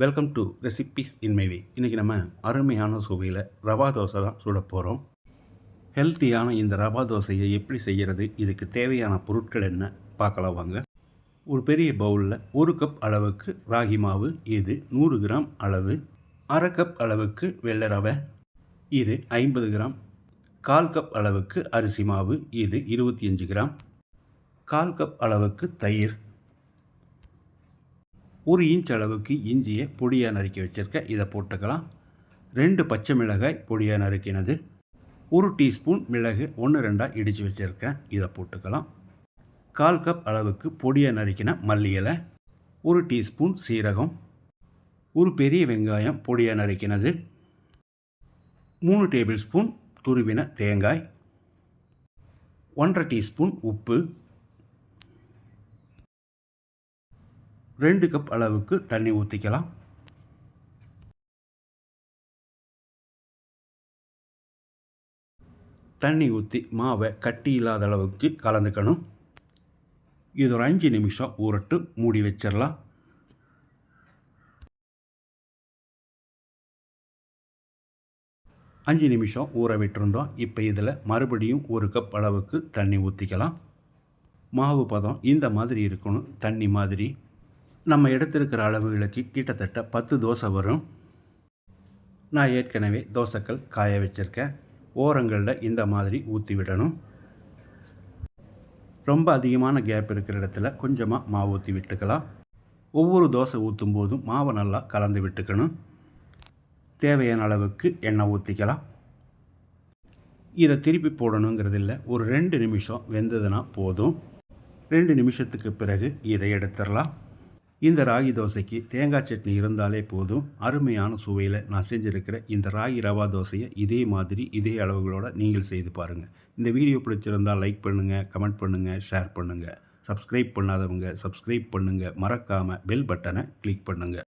Welcome to recipes in my way இன்றைக்கி நம்ம அருமையான சுவையில் ரவா தோசை தான் சுட போகிறோம் ஹெல்த்தியான இந்த ரவா தோசையை எப்படி செய்கிறது இதுக்கு தேவையான பொருட்கள் என்ன? பார்க்கலாம் வாங்க. ஒரு பெரிய பவுலில் ஒரு கப் அளவுக்கு ராகி மாவு இது நூறு கிராம் அளவு. அரை கப் அளவுக்கு வெள்ளை ரவை இது ஐம்பது கிராம். கால் கப் அளவுக்கு அரிசி மாவு இது இருபத்தி அஞ்சு கிராம். கால் கப் அளவுக்கு தயிர் ஒரு இன்ச் அளவுக்கு இஞ்சியை பொடியாக நறுக்கி வச்சுருக்க இதை போட்டுக்கலாம். ரெண்டு பச்சை மிளகாய் பொடியாக நறுக்கினது. ஒரு டீஸ்பூன் மிளகு ஒன்று ரெண்டாக இடித்து வச்சுருக்கேன். இதை போட்டுக்கலாம். கால் கப் அளவுக்கு பொடியாக நறுக்கின மல்லி இலை ஒரு டீஸ்பூன் சீரகம் ஒரு பெரிய வெங்காயம் பொடியாக நறுக்கினது மூணு டேபிள் ஸ்பூன் துருவின தேங்காய் ஒன்றரை டீஸ்பூன் உப்பு ரெண்டு கப் அளவுக்கு தண்ணி ஊற்றிக்கலாம் தண்ணி ஊற்றி மாவை கட்டி இல்லாத அளவுக்கு கலந்துக்கணும். இது ஒரு அஞ்சு நிமிஷம் ஊறட்டு மூடி வச்சிடலாம். அஞ்சு நிமிஷம் ஊற விட்டுருந்தோம். இப்போ இதில் மறுபடியும் ஒரு கப் அளவுக்கு தண்ணி ஊற்றிக்கலாம் மாவு பதம் இந்த மாதிரி இருக்கணும் தண்ணி மாதிரி. நம்ம எடுத்திருக்கிற அளவுகளுக்கு கிட்டத்தட்ட பத்து தோசை வரும். நான் ஏற்கனவே தோசைக்கல் காய வச்சுருக்கேன். ஓரங்களில் இந்த மாதிரி ஊற்றி விடணும். ரொம்ப அதிகமான கேப் இருக்கிற இடத்துல கொஞ்சமாக மாவு ஊற்றி விட்டுக்கலாம். ஒவ்வொரு தோசை ஊற்றும் போதும் மாவை நல்லா கலந்து விட்டுக்கணும். தேவையான அளவுக்கு எண்ணெய் ஊற்றிக்கலாம் இதை திருப்பி போடணுங்கிறது இல்லை ஒரு ரெண்டு நிமிஷம் வெந்ததுன்னா போதும். ரெண்டு நிமிஷத்துக்கு பிறகு இதை எடுத்துடலாம். இந்த ராகி தோசைக்கு தேங்காய் சட்னி இருந்தாலே போதும். அருமையான சுவையில் நான் செஞ்சுருக்கிற இந்த ராகி ரவா தோசையை இதே மாதிரி இதே அளவுகளோடு நீங்கள் செய்து பாருங்கள் இந்த வீடியோ பிடிச்சிருந்தால் லைக் பண்ணுங்கள் கமெண்ட் பண்ணுங்கள் ஷேர் பண்ணுங்கள் சப்ஸ்கிரைப் பண்ணாதவங்க சப்ஸ்கிரைப் பண்ணுங்கள் மறக்காமல் பெல் பட்டனை கிளிக் பண்ணுங்கள்